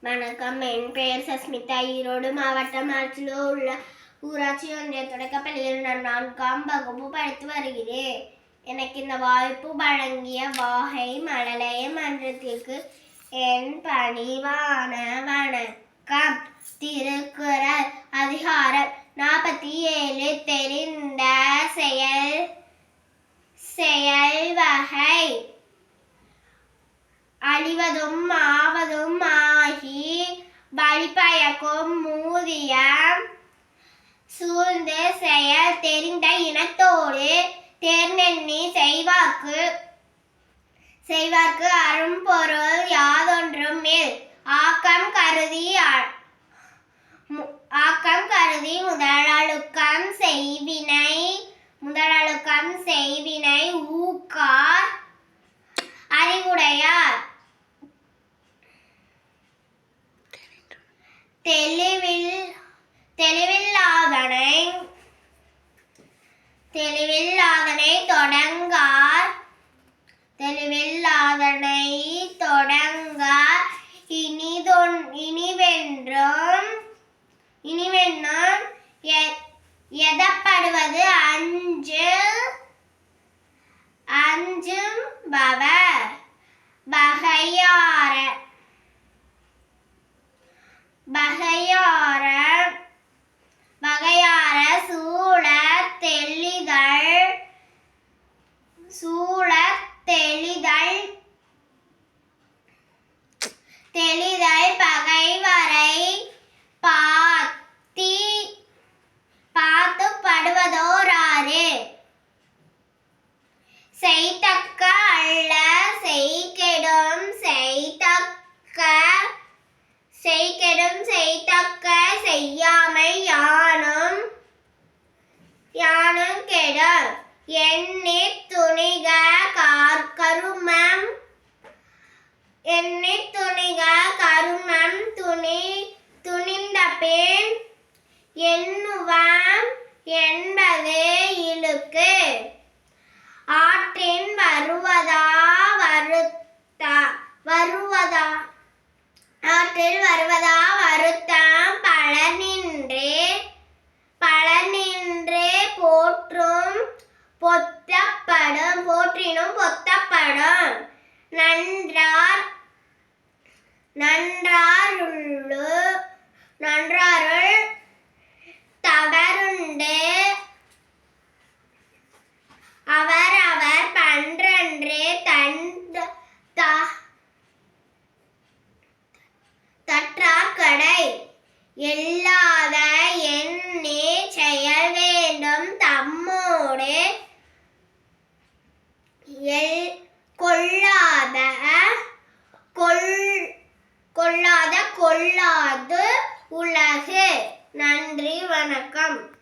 வணக்கம். என் பெயர் சஸ்மிதா. ஈரோடு மாவட்டம் ஆட்சியில் உள்ள ஊராட்சி ஒன்றிய தொடக்கப்பள்ளியில் நான் நான்காம் வகுப்பு படித்து வருகிறேன். எனக்கு இந்த வாய்ப்பு வழங்கிய வாகை மழலைய மன்றத்திற்கு என் பணிவான வணக்கம். திருக்குறள் அதிகாரம் நாற்பத்தி ஏழு. தெரிந்த செயல் செயல் வழிபயக்கும் மூதியம் சூழ்ந்து செயல் தெரிந்த இனத்தோடு தேர்நெண்ணி செய்வாக்கு. செய்வார்க்கு அரும்பொருள் யாதொன்றும் மேல். ஆக்கம் கருதி ஆக்கம் கருதி முதலழுக்கம் தெளிவில் தெளிவில்லாதனை தெளிவில்லாதனை தொடங்கார். தெளிவில்லாதனை தொடங்கார். இனிதொன் இனிவென்றும் இனிவென்றும் எ- எதப்படுவது அஞ்சு அஞ்சும் பவர். பக baja யானும் என்னை எண்ணி துணிக கருமம் என்னை துணிக கருமம் துணி துணிந்த பின் எண்ணுவாம் என்பது இழுக்கு. ஆற்றின் வருவதா வருத்தா வருவதா? ஆற்றில் வருவதா பொத்தப்படும் போற்றினும் பொத்தப்படும். நன்றார் நன்றாருள்ளு நன்றாருள் தவறுண்டு. அவர் அவர் பன்றன்றே தன் த- தற்றாக்கடை எல் எண்ணி செயல் வேண்டும் தம்மோடு எல் கொள்ளாத கொள் கொள்ளாது உலகு. நன்றி வணக்கம்.